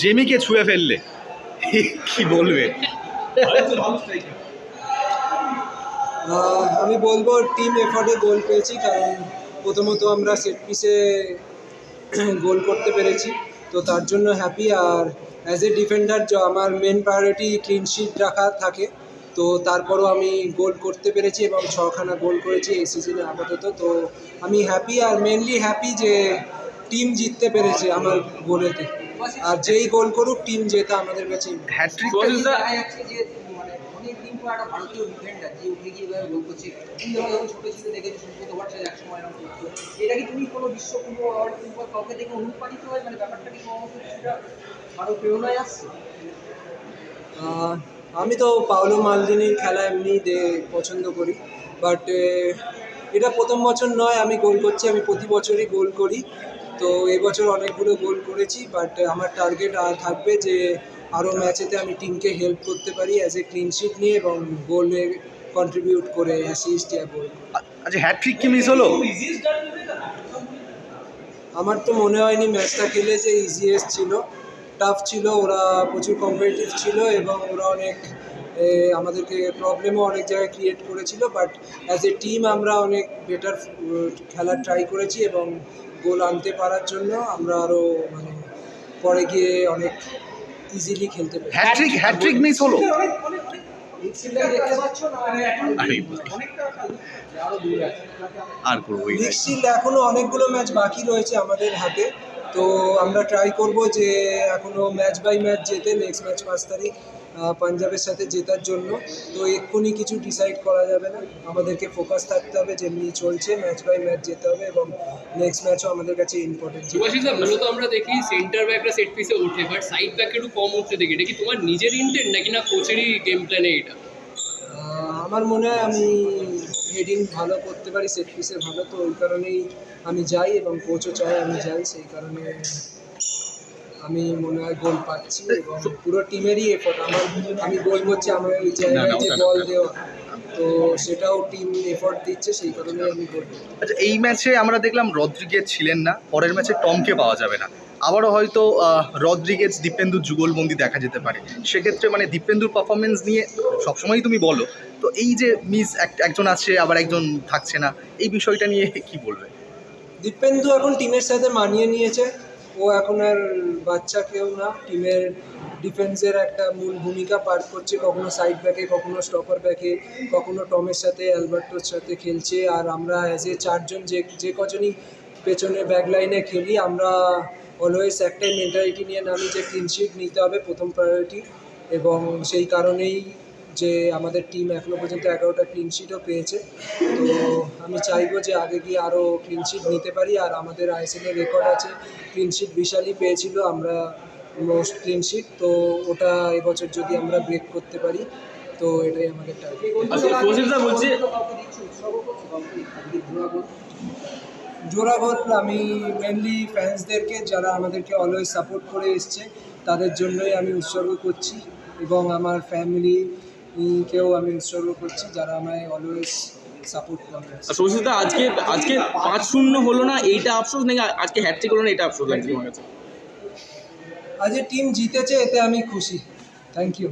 জেমিকে ছুঁয়ে ফেললে। কি বলবে? আমি বলব টিম এফর্টে গোল পেয়েছি, কারণ প্রথমত আমরা সেট পিসে গোল করতে পেরেছি, তো তার জন্য হ্যাপি আর অ্যাজ এ ডিফেন্ডার আমার মেন প্রায়োরিটি ক্লিনশিট রাখা থাকে, তো তারপরও আমি গোল করতে পেরেছি এবং ছখানা গোল করেছি এই সিজনে আপাতত। তো আমি হ্যাপি আর মেনলি হ্যাপি যে টিম জিততে পেরেছে আমার গোলেতে আর যেই গোল করুক টিম জেতা আমাদের কাছে মানে অনেকদিন পর একটা ভারতীয় ডিফেন্ডার যে উঠে গিয়ে এভাবে গোল করছে। যখন যখন ছোট ছিল দেখেছ সুব্রত ভট্টাচার্য এক সময় এটা কি তুমি কোনো বিশ্ব কোনো ওয়ার্ল্ড ফুটবল কাউকে দেখে অনুপ্রাণিত হয়? মানে ব্যাপারটা কি সমস্ত কিছুটা প্রেরণায় আসছে? আমি তো পাওলো মালদিনির খেলা এমনি পছন্দ করি। বাট এটা প্রথম বছর নয় আমি গোল করছি। আমি প্রতি বছরই গোল করি। তো এবছর অনেকগুলো গোল করেছি বাট আমার টার্গেট আর থাকবে যে আরও ম্যাচেতে আমি টিমকে হেল্প করতে পারি অ্যাজ এ ক্লিনশিট নিয়ে এবং গোলে কন্ট্রিবিউট করে অ্যাসিস্ট ইয়া গোল আচ্ছা হ্যাট্রিক কি মিস হলো? আমার তো মনে হয়নি ম্যাচটা খেলে যে ইজিয়েস্ট ছিল। টাফ ছিল ওরা প্রচুর কম্পিটিটিভ ছিল এবং ওরা অনেক আমাদেরকে প্রবলেমও অনেক জায়গায় ক্রিয়েট করেছিল বাট অ্যাজ এ টিম আমরা অনেক বেটার খেলার ট্রাই করেছি এবং গোল আনতে পারার জন্য আমরা আরও মানে পরে গিয়ে অনেক ইজিলি খেলতে পারি। হ্যাট্রিক হ্যাট্রিক মিস হলো। আরে করব এখনও অনেকগুলো ম্যাচ বাকি রয়েছে আমাদের হাতে। তো আমরা ট্রাই করব যে এখনও ম্যাচ বাই ম্যাচ যেতে নেক্সট ম্যাচ পাঁচ তারিখ পাঞ্জাবের সাথে জেতার জন্য। তো এক্ষুনি কিছু ডিসাইড করা যাবে না। আমাদেরকে ফোকাস থাকতে হবে যেমনি চলছে ম্যাচ বাই ম্যাচ যেতে হবে এবং নেক্সট ম্যাচও আমাদের কাছে ইম্পর্টেন্ট দা মূলত আমরা দেখি সেন্টার ব্যাকরা সেট পিসে ওঠে বাট সাইড ব্যাক একটু কম উঠতে দেখি। এটা কি তোমার নিজের ইন্টেন্ট নাকি না কোচেরই গেম প্ল্যানে এটা? আমার মনে হয় আমি হেডিং ভালো করতে পারি সেট পিসে ভালো তো ওই কারণেই আমি যাই এবং কোচও চাই আমি যাই সেই কারণে আমি মনে হয় গোল পাচ্ছি এবং পুরো টিমেরই এফোর্ট আমার আমি গোল করছি আমার ওই জায়গায় যে বল দেওয়া। তো সেটাও টিম এফোর্ট দিচ্ছে সেই কারণে আমি গোল আচ্ছা এই ম্যাচে আমরা দেখলাম রদ্রিগেজ ছিলেন না পরের ম্যাচে টমকে পাওয়া যাবে না। আবারও হয়তো রদ্রিগেজ দীপেন্দুর যুগলবন্দি দেখা যেতে পারে। সেক্ষেত্রে মানে দীপেন্দুর পারফরমেন্স নিয়ে সবসময়ই তুমি বলো তো এই যে মিস একজন আছে আবার একজন থাকছে না এই বিষয়টা নিয়ে কি বলবে? দীপেন্দু এখন টিমের সাথে মানিয়ে নিয়েছে ও এখন আর বাচ্চা কেউ না টিমের ডিফেন্সের একটা মূল ভূমিকা পালন করছে। কখনো সাইড ব্যাকে কখনো স্টপার ব্যাকে কখনো টমের সাথে, অ্যালবার্টোর সাথে খেলছে। আর আমরা অ্যাজ এ চারজন যে যে কজনই পেছনে ব্যাক লাইনে খেলি, আমরা অলওয়েজ একটাই মেন্টালিটি নিয়ে নামি যে ক্লিনশিট নিতে হবে প্রথম প্রায়োরিটি এবং সেই কারণেই যে আমাদের টিম এখনও পর্যন্ত এগারোটা ক্লিনশিটও পেয়েছে। তো আমি চাইব যে আগে গিয়ে আরও ক্লিনশিট নিতে পারি। আর আমাদের আইএসএলের রেকর্ড আছে। ক্লিনশিট বিশালই পেয়েছিল। আমরা মোস্ট ক্লিনশিট তো ওটা এবছর যদি আমরা ব্রেক করতে পারি তো এটাই আমাদের টার্গেট সুভাষিস বলছে আমি মেনলি ফ্যান্সদেরকে যারা আমাদেরকে অলওয়েজ সাপোর্ট করে এসছে তাদের জন্যই আমি উৎসর্গ করছি এবং আমার ফ্যামিলি কেও আমি উৎসর্গ করছি যারা আমায় অলওয়েজ সাপোর্ট করে আসছে। আজকে আজকে পাঁচ শূন্য হলো না এইটা আফসোস নাকি আজকে হ্যাট্রিক হলো না এটা আফসোস লাগছে তোমার কাছে আজ টিম জিতেছে এতে আমি খুশি। Thank you